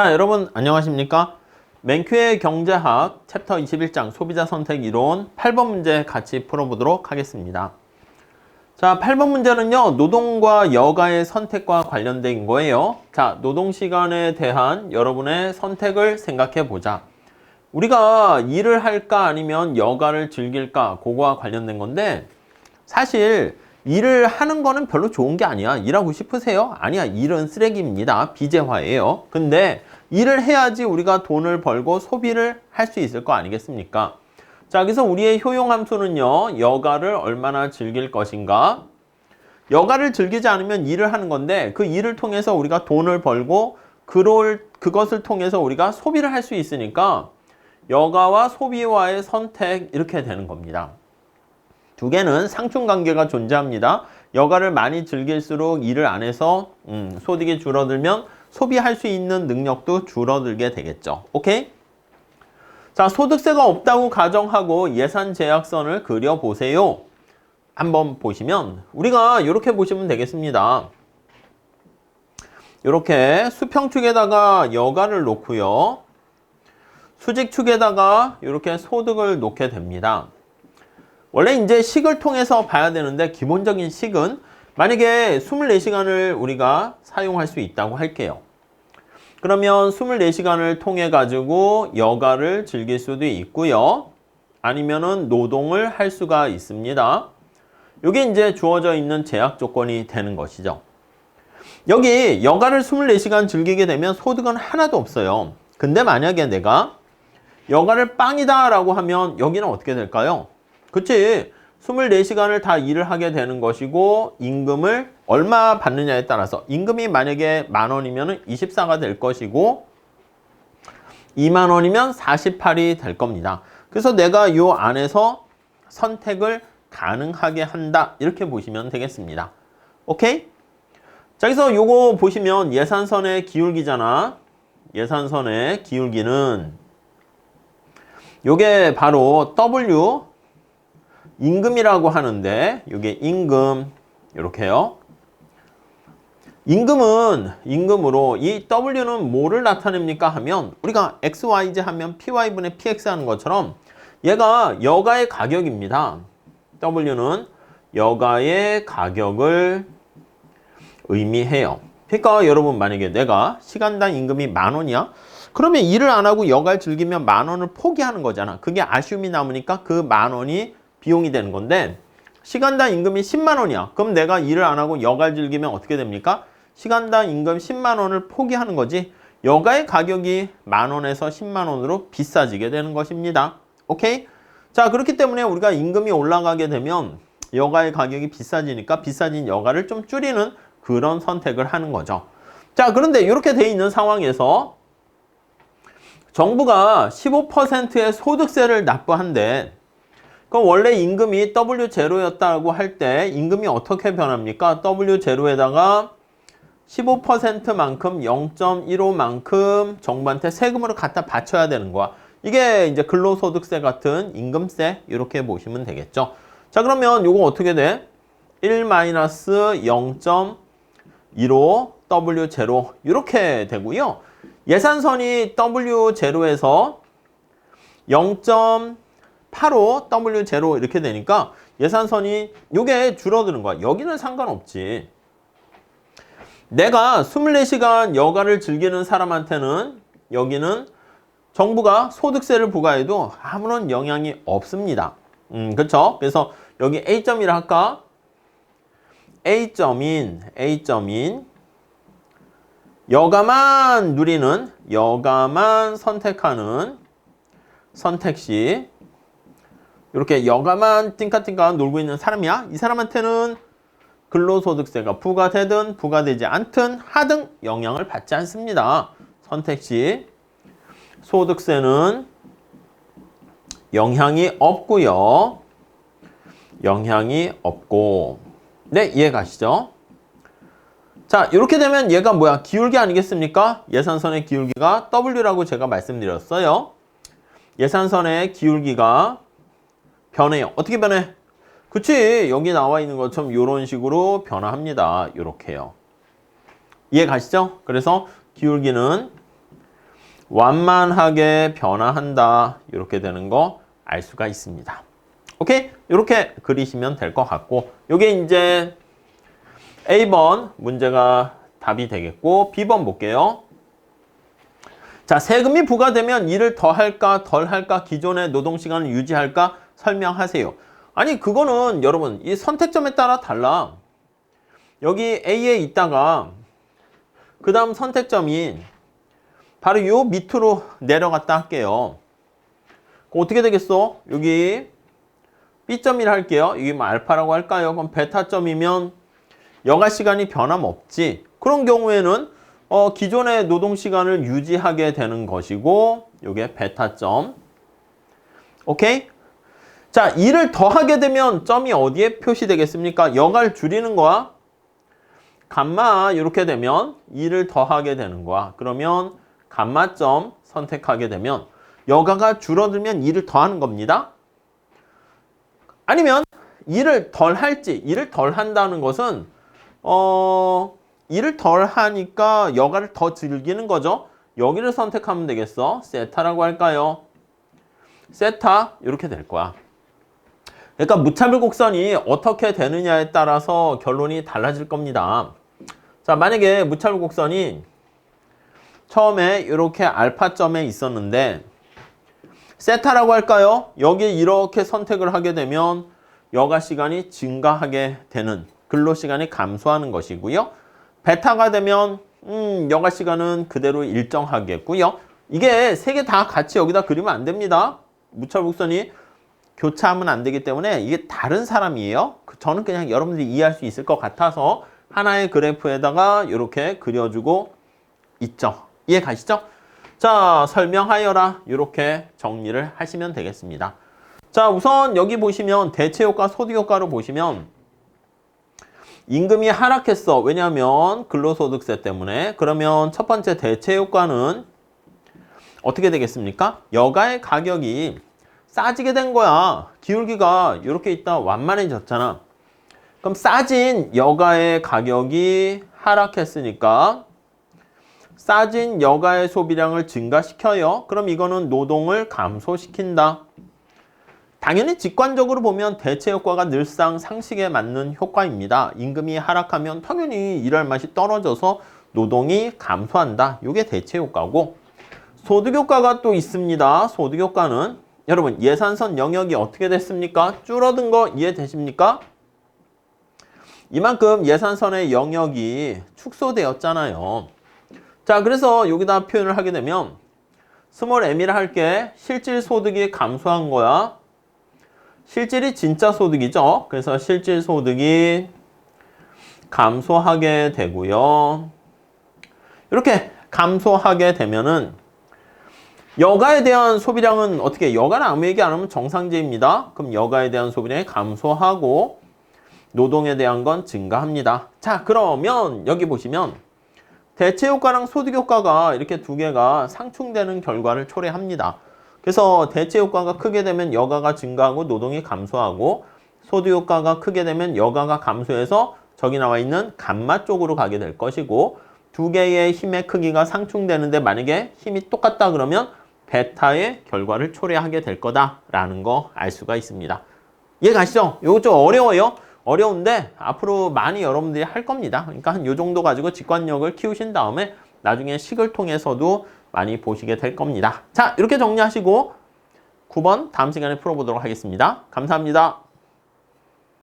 자, 여러분 안녕하십니까? 맨큐의 경제학 챕터 21장 소비자 선택 이론 8번 문제 같이 풀어보도록 하겠습니다. 자, 8번 문제는요, 노동과 여가의 선택과 관련된 거예요. 자, 노동 시간에 대한 여러분의 선택을 생각해 보자. 우리가 일을 할까 아니면 여가를 즐길까 그거와 관련된 건데 사실 일을 하는 거는 별로 좋은 게 아니야. 일하고 싶으세요? 아니야. 일은 쓰레기입니다. 비재화예요. 근데 일을 해야지 우리가 돈을 벌고 소비를 할 수 있을 거 아니겠습니까? 자, 그래서 우리의 효용 함수는요. 여가를 얼마나 즐길 것인가? 여가를 즐기지 않으면 일을 하는 건데 그 일을 통해서 우리가 돈을 벌고 그걸 그것을 통해서 우리가 소비를 할 수 있으니까 여가와 소비와의 선택 이렇게 되는 겁니다. 두 개는 상충 관계가 존재합니다. 여가를 많이 즐길수록 일을 안 해서 음, 소득이 줄어들면 소비할 수 있는 능력도 줄어들게 되겠죠. 오케이? 자, 소득세가 없다고 가정하고 예산 제약선을 그려 보세요. 한번 보시면 우리가 이렇게 보시면 되겠습니다. 이렇게 수평축에다가 여가를 놓고요. 수직축에다가 이렇게 소득을 놓게 됩니다. 원래 이제 식을 통해서 봐야 되는데 기본적인 식은 만약에 24시간을 우리가 사용할 수 있다고 할게요. 그러면 24시간을 통해 가지고 여가를 즐길 수도 있고요. 아니면은 노동을 할 수가 있습니다. 이게 이제 주어져 있는 제약 조건이 되는 것이죠. 여기 여가를 24시간 즐기게 되면 소득은 하나도 없어요. 근데 만약에 내가 여가를 빵이다 라고 하면 여기는 어떻게 될까요? 그치 24시간을 다 일을 하게 되는 것이고 임금을 얼마 받느냐에 따라서 임금이 만약에 만 원이면 24가 될 것이고 2만 원이면 48이 될 겁니다. 그래서 내가 요 안에서 선택을 가능하게 한다 이렇게 보시면 되겠습니다. 오케이? 자 그래서 요거 보시면 예산선의 기울기잖아. 예산선의 기울기는 요게 바로 W 임금이라고 하는데 이게 임금 이렇게요. 임금은 임금으로 이 W는 뭐를 나타냅니까 하면 우리가 XYZ 하면 PY분의 PX 하는 것처럼 얘가 여가의 가격입니다. W는 여가의 가격을 의미해요. 그러니까 여러분 만약에 내가 시간당 임금이 만 원이야? 그러면 일을 안 하고 여가를 즐기면 만 원을 포기하는 거잖아. 그게 아쉬움이 남으니까 그 만 원이 비용이 되는 건데 시간당 임금이 10만 원이야. 그럼 내가 일을 안 하고 여가를 즐기면 어떻게 됩니까? 시간당 임금 10만 원을 포기하는 거지. 여가의 가격이 만 원에서 10만 원으로 비싸지게 되는 것입니다. 오케이? 자, 그렇기 때문에 우리가 임금이 올라가게 되면 여가의 가격이 비싸지니까 비싸진 여가를 좀 줄이는 그런 선택을 하는 거죠. 자, 그런데 이렇게 돼 있는 상황에서 정부가 15%의 소득세를 납부한대. 그럼 원래 임금이 W0였다고 할 때 임금이 어떻게 변합니까? W0에다가 15%만큼 0.15만큼 정부한테 세금으로 갖다 바쳐야 되는 거야. 이게 이제 근로소득세 같은 임금세 이렇게 보시면 되겠죠. 자 그러면 이거 어떻게 돼? 1-0.15 W0 이렇게 되고요. 예산선이 W0에서 0.85 W0 이렇게 되니까 예산선이 요게 줄어드는 거야. 여기는 상관없지. 내가 24시간 여가를 즐기는 사람한테는 여기는 정부가 소득세를 부과해도 아무런 영향이 없습니다. 음, 그렇죠? 그래서 여기 A점이라 할까? A점인 A점인 여가만 누리는 여가만 선택하는 선택시 이렇게 여가만 띵까띵까 놀고 있는 사람이야. 이 사람한테는 근로소득세가 부과되든 부과되지 않든 하등 영향을 받지 않습니다. 선택시 소득세는 영향이 없고요. 영향이 없고 네 이해 가시죠? 자 이렇게 되면 얘가 뭐야 기울기 아니겠습니까? 예산선의 기울기가 W라고 제가 말씀드렸어요. 예산선의 기울기가 변해요. 어떻게 변해? 그치 여기 나와 있는 것처럼 이런 식으로 변화합니다. 이렇게요. 이해 가시죠? 그래서 기울기는 완만하게 변화한다. 이렇게 되는 거 알 수가 있습니다. 오케이? 이렇게 그리시면 될 것 같고 요게 이제 A번 문제가 답이 되겠고 B번 볼게요. 자, 세금이 부과되면 일을 더 할까 덜 할까 기존의 노동 시간을 유지할까 설명하세요. 아니 그거는 여러분 이 선택점에 따라 달라. 여기 A에 있다가 그 다음 선택점이 바로 요 밑으로 내려갔다 할게요. 어떻게 되겠어? 여기 B점이라 할게요. 이게 뭐 알파라고 할까요? 그럼 베타점이면 여가 시간이 변함없지. 그런 경우에는 어, 기존의 노동 시간을 유지하게 되는 것이고 요게 베타점. 오케이? 자, 일을 더 하게 되면 점이 어디에 표시되겠습니까? 여가를 줄이는 거야. 감마 이렇게 되면 일을 더 하게 되는 거야. 그러면 감마점 선택하게 되면 여가가 줄어들면 일을 더 하는 겁니다. 아니면 일을 덜 할지, 일을 덜 한다는 것은 어, 일을 덜 하니까 여가를 더 즐기는 거죠. 여기를 선택하면 되겠어. 세타라고 할까요? 세타 이렇게 될 거야. 그러니까 무차별 곡선이 어떻게 되느냐에 따라서 결론이 달라질 겁니다. 자, 만약에 무차별 곡선이 처음에 이렇게 알파점에 있었는데 세타라고 할까요? 여기 이렇게 선택을 하게 되면 여가 시간이 증가하게 되는 근로 시간이 감소하는 것이고요. 베타가 되면 음, 여가 시간은 그대로 일정하겠고요. 이게 세 개 다 같이 여기다 그리면 안 됩니다. 무차복선이 교차하면 안 되기 때문에 이게 다른 사람이에요. 그 저는 그냥 여러분들이 이해할 수 있을 것 같아서 하나의 그래프에다가 이렇게 그려주고 있죠. 이해 가시죠? 자, 설명하여라. 이렇게 정리를 하시면 되겠습니다. 자, 우선 여기 보시면 대체 효과, 소득 효과로 보시면 임금이 하락했어. 왜냐하면 근로소득세 때문에. 그러면 첫 번째 대체 효과는 어떻게 되겠습니까? 여가의 가격이 싸지게 된 거야. 기울기가 이렇게 있다 완만해졌잖아. 그럼 싸진 여가의 가격이 하락했으니까 싸진 여가의 소비량을 증가시켜요. 그럼 이거는 노동을 감소시킨다. 당연히 직관적으로 보면 대체 효과가 늘상 상식에 맞는 효과입니다. 임금이 하락하면 당연히 일할 맛이 떨어져서 노동이 감소한다. 이게 대체 효과고 소득 효과가 또 있습니다. 소득 효과는 여러분 예산선 영역이 어떻게 됐습니까? 줄어든 거 이해되십니까? 이만큼 예산선의 영역이 축소되었잖아요. 자, 그래서 여기다 표현을 하게 되면 스몰 m이라 할 게 실질 소득이 감소한 거야. 실질이 진짜 소득이죠. 그래서 실질 소득이 감소하게 되고요. 이렇게 감소하게 되면은 여가에 대한 소비량은 어떻게 여가는 아무 얘기 안 하면 정상제입니다. 그럼 여가에 대한 소비량이 감소하고 노동에 대한 건 증가합니다. 자, 그러면 여기 보시면 대체 효과랑 소득 효과가 이렇게 두 개가 상충되는 결과를 초래합니다. 그래서 대체 효과가 크게 되면 여가가 증가하고 노동이 감소하고 소득 효과가 크게 되면 여가가 감소해서 저기 나와 있는 감마 쪽으로 가게 될 것이고 두 개의 힘의 크기가 상충되는데 만약에 힘이 똑같다 그러면 베타의 결과를 초래하게 될 거다라는 거 알 수가 있습니다. 이해 가시죠? 이거 좀 어려워요. 어려운데 앞으로 많이 여러분들이 할 겁니다. 그러니까 한 요 정도 가지고 직관력을 키우신 다음에 나중에 식을 통해서도 많이 보시게 될 겁니다. 자, 이렇게 정리하시고 9번 다음 시간에 풀어보도록 하겠습니다. 감사합니다.